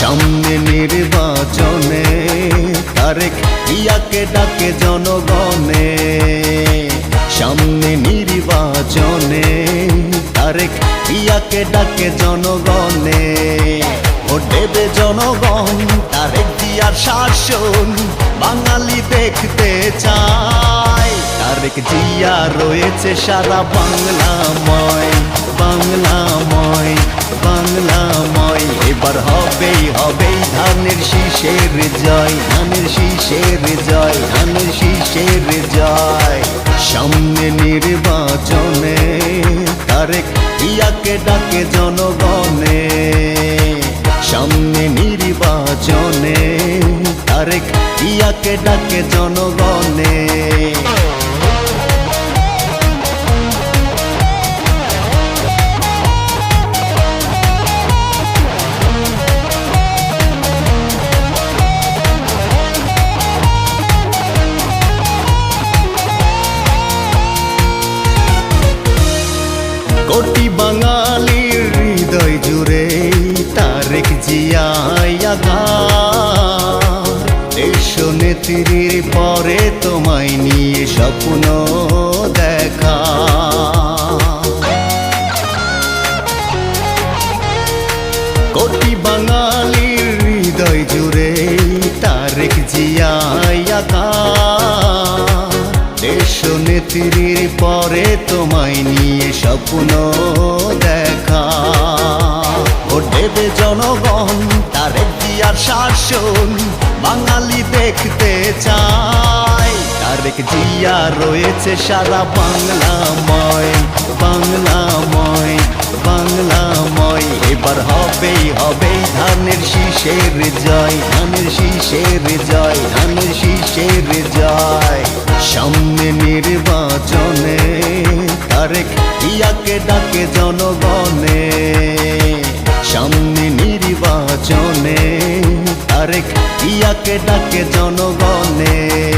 সামনে নির্বাচনে তারেক ইয়াকে ডাকে জনগণে। সামনে নির্বাচনে তারেক ইয়াকে ডাকে জনগণে। ভোট দেবে জনগণ, তারেক দিয়ার শাসন বাঙালি দেখতে চায়। তারেক জিয়া রয়েছে সারা বাংলাময় বাংলাময়। বাংলাময়, এবার হবেই হবেই ধানের শীষের জয়, ধানের শীষের জয়, ধানের শীষের জয়। সামনে নির্বাচনে তারেক ইয়াকে ডাকে জনগণে। সামনে নির্বাচনে তারেক ইয়াকে ডাকে জনগণে। দেশ নেত্রীর পরে তোমায় নিয়ে স্বপ্ন দেখা। কোটি বাঙালির হৃদয় জুড়ে তারেক জিয়াগা দেশ নেত্রীর পরে তোমায় নিয়ে স্বপ্ন দেখা। দেবে জনগণ তারেক দিয়ার শাসন বাঙালি দেখতে চায়। তারেক জিয়া রয়েছে সারা বাংলাময় বাংলাময় বাংলাময়। এবার হবেই হবেই ধানের শীষের জয়, ধানের শীষের জয়, ধানের শীষের জয়। সামনে নির্বাচনে ইয়াকে ডাকে জনগণে।